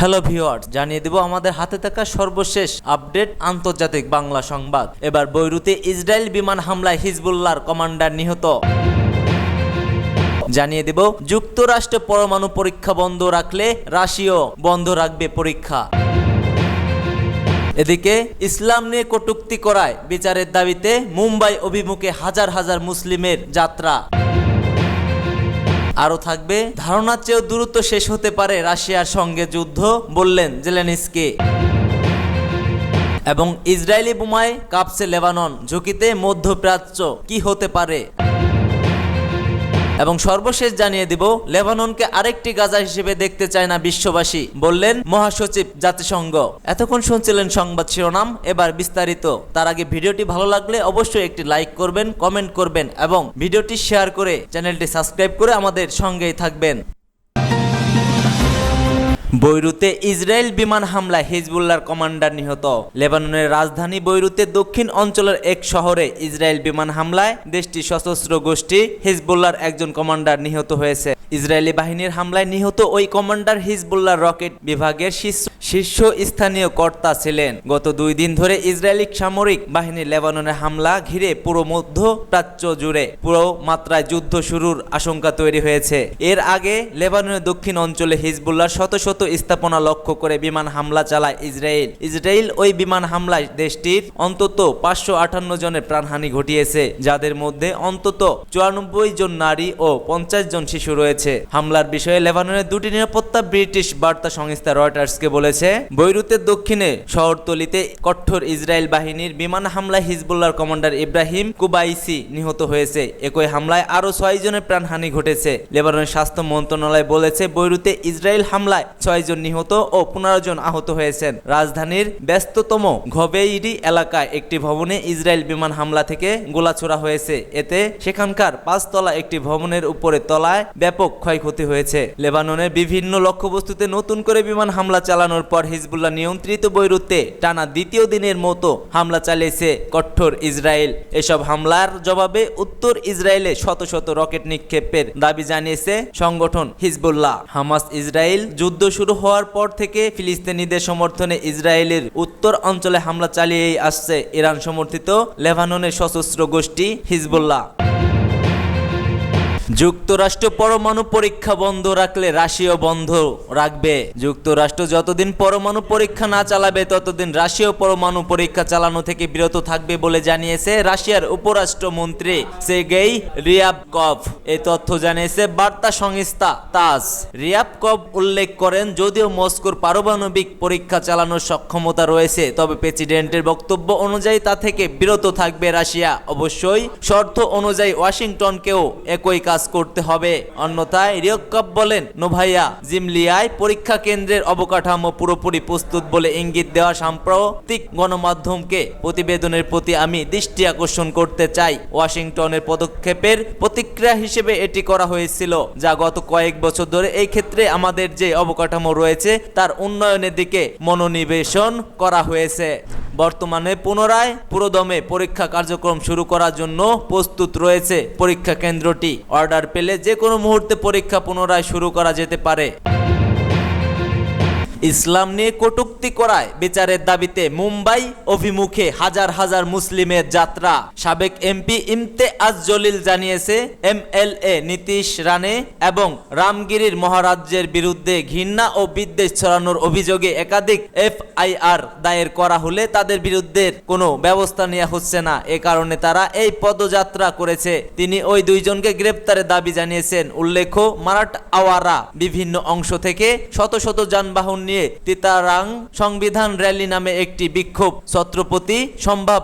Hello viewers জানিয়ে দেব আমাদের হাতে থাকা সর্বশেষ আপডেট আন্তর্জাতিক বাংলা সংবাদ। এবার বৈরুতে ইসরায়েল বিমান হামলায় হিজবুল্লাহর কমান্ডার নিহত। জানিয়ে দেব, যুক্তরাষ্ট্র পরমাণু পরীক্ষা বন্ধ রাখলে রাশিয়াও বন্ধ রাখবে পরীক্ষা। এদিকে, ইসলাম নিয়ে কটুক্তি করায় বিচারের দাবিতে মুম্বাই অভিমুখে হাজার হাজার মুসলিমের যাত্রা। আরও থাকবে। ধারণার চেয়েও দূরত্ব শেষ হতে পারে রাশিয়ার সঙ্গে যুদ্ধ, বললেন জেলেনিসকে। এবং ইসরায়েলি বোমায় কাঁপছে লেবানন, ঝুঁকিতে মধ্যপ্রাচ্য, কি হতে পারে? এবং সর্বশেষ জানিয়ে দিব, লেবাননকে আরেকটি গাজা হিসেবে দেখতে চায় না বিশ্ববাসী, বললেন মহাসচিব জাতিসংঘ। এতক্ষণ শুনছিলেন সংবাদ শিরোনাম, এবার বিস্তারিত। তার আগে ভিডিওটি ভালো লাগলে অবশ্যই একটি লাইক করবেন, কমেন্ট করবেন এবং ভিডিওটি শেয়ার করে চ্যানেলটি সাবস্ক্রাইব করে আমাদের সঙ্গেই থাকবেন। বৈরুতে ইসরায়েল বিমান হামলায় হিজবুল্লার কমান্ডার নিহত। লেবাননের রাজধানী বৈরুতে দক্ষিণ অঞ্চলের এক শহরে ইসরায়েল বিমান হামলায় দেশটির সশস্ত্র গোষ্ঠী হিজবুল্লার একজন কমান্ডার নিহত হয়েছে। ইসরায়েলি বাহিনীর হামলায় নিহত ওই কমান্ডার হিজবুল্লাহ রকেট বিভাগের শীর্ষ শীর্ষ স্থানীয় কর্তা ছিলেন। গত দুই দিন ধরে ইসরায়েলি সামরিক বাহিনী লেবাননের হামলা ঘিরে পুরো মধ্য প্রাচ্য জুড়ে পুরো মাত্রায় যুদ্ধ শুরুর আশঙ্কা তৈরি হয়েছে। এর আগে লেবাননের দক্ষিণ অঞ্চলে হিজবুল্লাহ শত শত স্থাপনা লক্ষ্য করে বিমান হামলা চালায় ইসরায়েল। ইসরায়েল ওই বিমান হামলায় দেশটির অন্তত পাঁচশো আটান্ন জনের প্রাণহানি ঘটিয়েছে, যাদের মধ্যে অন্তত চুরানব্বই জন নারী ও পঞ্চাশ জন শিশু রয়েছে। হামলার বিষয়ে লেবাননের দুটি নিরাপত্তা ব্রিটিশ বার্তা সংস্থা রয়টার্সকে বলেছে, বৈরুতের দক্ষিণে শহরতলিতে কঠোর ইসরায়েল বাহিনীর বিমান হামলায় হিজবুল্লাহর কমান্ডার ইব্রাহিম কুবাইসি নিহত হয়েছে। একই হামলায় আরও ছয় জনের প্রাণহানি ঘটেছে। লেবাননের স্বাস্থ্য মন্ত্রণালয় বলেছে, বৈরুতে ইসরায়েল হামলায় ছয় জন নিহত ও পনেরো জন আহত হয়েছেন। রাজধানীর ব্যস্ততম ঘবেইরি এলাকায় একটি ভবনে ইসরায়েল বিমান হামলা থেকে গোলাছোড়া হয়েছে। এতে সেখানকার পাঁচতলা একটি ভবনের উপরে তলায় ব্যাপক ক্ষয়ক্ষতি হয়েছে। লেবাননের বিভিন্ন লক্ষ্যবস্তুতে নতুন করে বিমান হামলা চালানোর পর হিজবুল্লাহ নিয়ন্ত্রিত বৈরুতে টানা দ্বিতীয় দিনের মতো হামলা চালিয়েছে কঠোর ইসরায়েল। এসব হামলার জবাবে উত্তর ইসরায়েলে শত শত রকেট নিক্ষেপের দাবি জানিয়েছে সংগঠন হিজবুল্লাহ। হামাস ইসরায়েল যুদ্ধ শুরু হওয়ার পর থেকে ফিলিস্তিনিদের সমর্থনে ইসরায়েলের উত্তর অঞ্চলে হামলা চালিয়েই আসছে ইরান সমর্থিত লেবাননের সশস্ত্র গোষ্ঠী হিজবুল্লাহ। যুক্তরাষ্ট্র পরমাণু পরীক্ষা বন্ধ রাখলে রাশিয়াও বন্ধ রাখবে। যুক্তরাষ্ট্র যতদিন পরমাণু পরীক্ষা না চালাবে, ততদিন রাশিয়াও পরমাণু পরীক্ষা চালানো থেকে বিরত থাকবে বলে জানিয়েছে রাশিয়ার উপরাষ্ট্রমন্ত্রী সেগেই রিয়াবকভ। এই তথ্য জানিয়েছে বার্তা সংস্থা তাস। রিয়াবকভ উল্লেখ করেন, যদিও মস্কোর পারমাণবিক পরীক্ষা চালানোর সক্ষমতা রয়েছে, তবে প্রেসিডেন্টের বক্তব্য অনুযায়ী তা থেকে বিরত থাকবে রাশিয়া। অবশ্যই শর্ত অনুযায়ী ওয়াশিংটনকেও একই কাজ করতে হবে। অন্যথায় রিয়কপ বলেন, নোভাইয়া, জিমলিয়ায় পরীক্ষা কেন্দ্রের অবকাঠামো পুরোপুরি প্রস্তুত বলে ইঙ্গিত দেওয়া সাম্প্রতিক গণমাধ্যমকে প্রতিবেদনের প্রতি আমি দৃষ্টি আকর্ষণ করতে চাই। ওয়াশিংটনের পদক্ষেপের প্রতিক্রিয়া হিসেবে এটি করা হয়েছিল, যা গত কয়েক বছর ধরে এই ক্ষেত্রে আমাদের যে অবকাঠামো রয়েছে, তার উন্নয়নের দিকে মনোনিবেশন করা হয়েছে। বর্তমানে পুনরায় পুরোদমে পরীক্ষা কার্যক্রম শুরু করার জন্য প্রস্তুত রয়েছে পরীক্ষা কেন্দ্রটি। অর্ডার পেলে যে কোনো মুহূর্তে পরীক্ষা পুনরায় শুরু করা যেতে পারে। ইসলাম নিয়ে কটুক্তি করায় বিচারের দাবিতে মুম্বাই অভিমুখে হাজার হাজার মুসলিমের যাত্রা। সাবেক এমপি ইমতেআজ জলিল জানিয়েছে এম এল এ নীতিশ রানে এবং রামগিরির মহারাজ্যের বিরুদ্ধে ঘৃণা ও বিদ্বেষ ছড়ানোর অভিযোগে একাধিক এফআইআর দায়ের করা হলে তাদের বিরুদ্ধে কোনো ব্যবস্থা নেওয়া হচ্ছে না। এ কারণে তারা এই পদযাত্রা করেছে। তিনি ওই দুইজনকে গ্রেপ্তারের দাবি জানিয়েছেন। উল্লেখ্য মারাঠ আওয়ারা বিভিন্ন অংশ থেকে শত শত যানবাহন নিয়ে তিতারাং সংবিধান র্যালি নামে একটি বিক্ষোভ। ছত্রপতি সম্ভব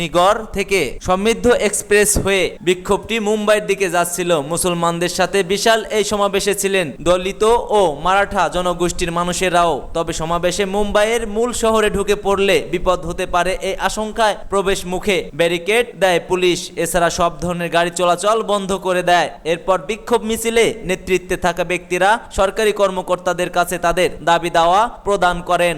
নিগর থেকে সমৃদ্ধ এক্সপ্রেস হয়ে বিক্ষোভটি মুম্বাইয়ের দিকে যাচ্ছিল। মুসলমানদের সাথে বিশাল এই সমাবেশে ছিলেন দলিত ও মারাঠা জনগোষ্ঠীর মানুষেরাও। তবে সমাবেশে মুম্বাইয়ের মূল শহরে ঢুকে পড়লে বিপদ হতে পারে এই আশঙ্কায় প্রবেশ মুখে ব্যারিকেড দেয় পুলিশ। এছাড়া সব ধরনের গাড়ি চলাচল বন্ধ করে দেয়। এরপর বিক্ষোভ মিছিলে নেতৃত্বে থাকা ব্যক্তিরা সরকারি কর্মকর্তাদের কাছে তাদের দাবি দাওয়া প্রদান করেন।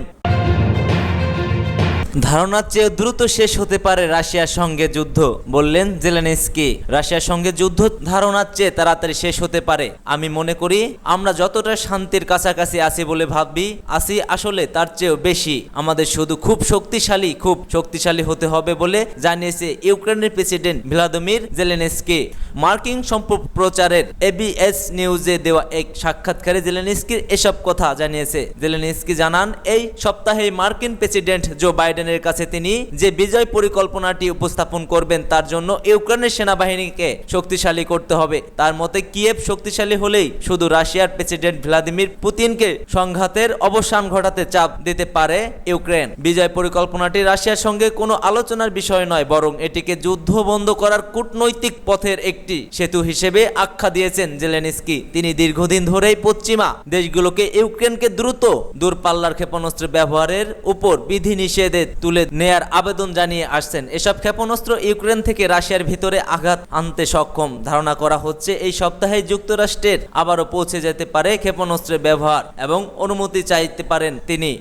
ধারণার চেয়ে দ্রুত শেষ হতে পারে রাশিয়ার সঙ্গে যুদ্ধ। বললেন জেলেনস্কি, রাশিয়ার সঙ্গে যুদ্ধ ধারণার চেয়ে তাড়াতাড়ি শেষ হতে পারে। আমি মনে করি, আমরা যতটা শান্তির কাছাকাছি আছি বলে ভাবি, আছি আসলে তার চেয়েও বেশি। আমাদের শুধু খুব শক্তিশালী খুব শক্তিশালী হতে হবে বলে জানিয়েছে ইউক্রেনের প্রেসিডেন্ট ভ্লাদিমির জেলেনস্কি। মার্কিন সম্প্রচারের এবিএস নিউজে দেওয়া এক সাক্ষাৎকারে জেলেনস্কির এসব কথা জানিয়েছে। জেলেনস্কি জানান, এই সপ্তাহে মার্কিন প্রেসিডেন্ট জো বাইডেনের কাছে তিনি যে বিজয় পরিকল্পনাটি উপস্থাপন করবেন, তার জন্য ইউক্রেনের সেনাবাহিনীকে শক্তিশালী করতে হবে। তার মতে, কিয়েভ শক্তিশালী হলেই শুধু রাশিয়ার প্রেসিডেন্ট ভ্লাদিমির পুতিনকে সংঘাতের অবসান ঘটাতে চাপ দিতে পারে ইউক্রেন। বিজয় পরিকল্পনাটি রাশিয়ার সঙ্গে কোনো আলোচনার বিষয় নয়, বরং এটিকে যুদ্ধ বন্ধ করার কূটনৈতিক পথের একটি সেতু হিসেবে আখ্যা দিয়েছেন জেলেনিস্কি। তিনি দীর্ঘদিন ধরেই পশ্চিমা দেশগুলোকে ইউক্রেনকে দ্রুত দূরপাল্লার ক্ষেপণাস্ত্র ব্যবহারের উপর বিধিনিষেধে তুলে নেয়ার আবেদন জানিয়ে আসছেন। এসব ক্ষেপণাস্ত্র ইউক্রেন থেকে রাশিয়ার ভিতরে আঘাত আনতে সক্ষম। ধারণা করা হচ্ছে, এই সপ্তাহে যুক্তরাষ্ট্রের আবারও পৌঁছে যেতে পারে ক্ষেপণাস্ত্রের ব্যবহার এবং অনুমতি চাইতে পারেন তিনি।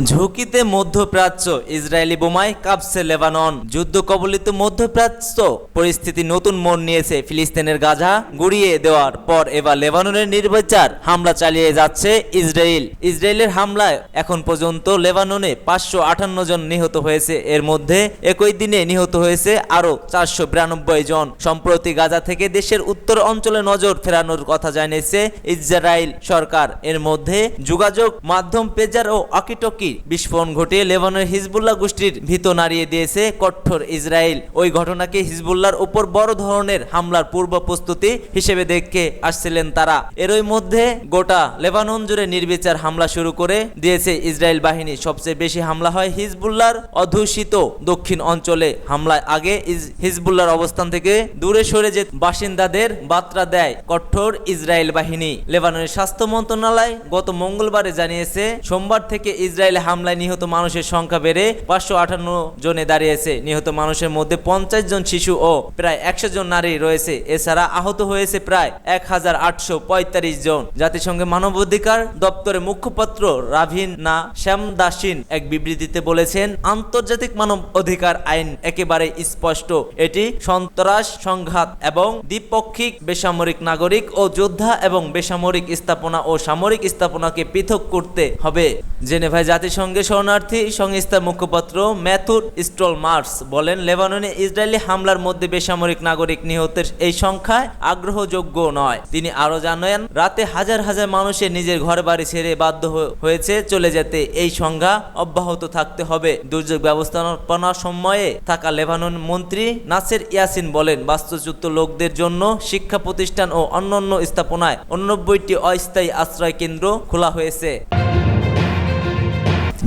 ঝুঁকিতে মধ্যপ্রাচ্য ইসরায়েলি বোমায় কাঁপছে লেবানন। যুদ্ধ কবলিত মধ্যপ্রাচ্য। পরিস্থিতি নতুন মোড় নিয়েছে ফিলিস্তিনের গাজা। গুড়িয়ে দেওয়ার পর এবার লেবাননের নির্বিচার হামলা চালিয়ে যাচ্ছে ইসরায়েল। ইসরায়েলের হামলায় এখন পর্যন্ত লেবাননে পাঁচশো আটান্ন জন নিহত হয়েছে। এর মধ্যে একই দিনে নিহত হয়েছে আরও চারশো বিরানব্বই জন। সম্প্রতি গাজা থেকে দেশের উত্তর অঞ্চলে নজর ফেরানোর কথা জানিয়েছে ইসরায়েল সরকার। এর মধ্যে যোগাযোগ মাধ্যম পেজার ও আকিটকি বিস্ফোরণ ঘটিয়ে লেবাননের হিজবুল্লাহ গোষ্ঠীর ভীত নাড়িয়ে দিয়েছে কঠোর ইসরায়েল। ওই ঘটনাকে হিজবুল্লাহর উপর বড় ধরনের হামলার পূর্ব প্রস্তুতি হিসেবে দেখে আসছিলেন তারা। এরই মধ্যে গোটা লেবানন জুড়ে নির্বিচার হামলা শুরু করে দিয়েছে ইসরায়েল বাহিনী। সবচেয়ে বেশি হামলা হয় হিজবুল্লাহর অধ্যুষিত দক্ষিণ অঞ্চলে। হামলায় আগে হিজবুল্লাহর অবস্থান থেকে দূরে সরে যে বাসিন্দাদের বার্তা দেয় কঠোর ইসরায়েল বাহিনী। লেবাননের স্বাস্থ্য মন্ত্রণালয় গত মঙ্গলবারে জানিয়েছে, সোমবার থেকে ইসরায়েল হামলায় নিহত মানুষের সংখ্যা বেড়ে পাঁচশো আটান্ন জনে দাঁড়িয়েছে। নিহত মানুষের মধ্যে পঞ্চাশ জন শিশু ও প্রায় একশো জন নারী রয়েছে। এছাড়া আহত হয়েছে প্রায় এক হাজার আটশো পঁয়তাল্লিশ জন। জাতিসংঘের মানবাধিকার দপ্তরের মুখপাত্র রাভিন না শ্যামদাসিন এক বিবৃতিতে বলেছেন, আন্তর্জাতিক মানব অধিকার আইন একেবারে স্পষ্ট। এটি সন্ত্রাস সংঘাত এবং দ্বিপক্ষিক বেসামরিক নাগরিক ও যোদ্ধা এবং বেসামরিক স্থাপনা ও সামরিক স্থাপনাকে পৃথক করতে হবে। জেনেভায় জাতিসংঘের শরণার্থী সংস্থার মুখপাত্র ম্যাথুর স্টল মার্স বলেন, লেবাননে ইসরায়েলি হামলার মধ্যে বেসামরিক নাগরিক নিহতের এই সংখ্যায় আগ্রহযোগ্য নয়। তিনি আরও জানান, রাতে হাজার হাজার মানুষের নিজের ঘর বাড়ি ছেড়ে বাধ্য হয়েছে চলে যেতে। এই সংখ্যা অব্যাহত থাকতে হবে। দুর্যোগ ব্যবস্থাপনার সময়ে থাকা লেবানন মন্ত্রী নাসের ইয়াসিন বলেন, বাস্তুচ্যুত লোকদের জন্য শিক্ষা প্রতিষ্ঠান ও অন্যান্য স্থাপনায় উননব্বইটি অস্থায়ী আশ্রয় কেন্দ্র খোলা হয়েছে।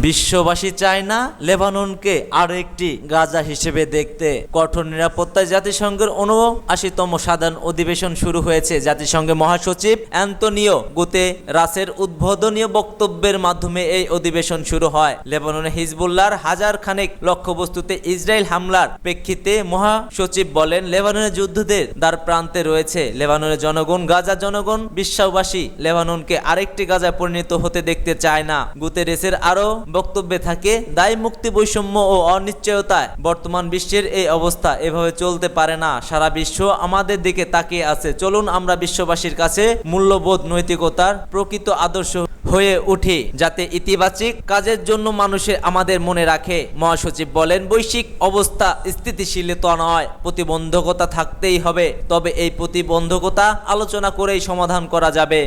বিশ্ববাসী চায় না লেবাননকে আরও একটি গাজা হিসেবে দেখতে। কঠোর নিরাপত্তায় জাতিসংঘের উনআশিতম সাধারণ অধিবেশন শুরু হয়েছে। জাতিসংঘের মহাসচিব অ্যান্তনিও গুতে রাসের উদ্বোধনীয় বক্তব্যের মাধ্যমে এই অধিবেশন শুরু হয়। লেবাননে হিজবুল্লাহর হাজার খানেক লক্ষ্যবস্তুতে ইসরায়েল হামলার প্রেক্ষিতে মহাসচিব বলেন, লেবাননের যুদ্ধদের দ্বার প্রান্তে রয়েছে। লেবাননের জনগণ, গাজা জনগণ বিশ্ববাসী লেবাননকে আরেকটি গাজায় পরিণত হতে দেখতে চায় না। গুতেরেসের আরও বক্তব্যে থাকে, দায় মুক্তি বৈষম্য ও অনিশ্চয়তায় বর্তমান বিশ্বের এই অবস্থা এভাবে চলতে পারে না। সারা বিশ্ব আমাদের দিকে তাকিয়ে আছে। চলুন আমরা বিশ্ববাসীর কাছে মূল্যবোধ, নৈতিকতার প্রকৃত আদর্শ হয়ে উঠি, যাতে ইতিবাচক কাজের জন্য মানুষের আমাদের মনে রাখে। মহাসচিব বলেন, বৈশ্বিক অবস্থা স্থিতিশীলতা নয়, প্রতিবন্ধকতা থাকতেই হবে, তবে এই প্রতিবন্ধকতা আলোচনা করেই সমাধান করা যাবে।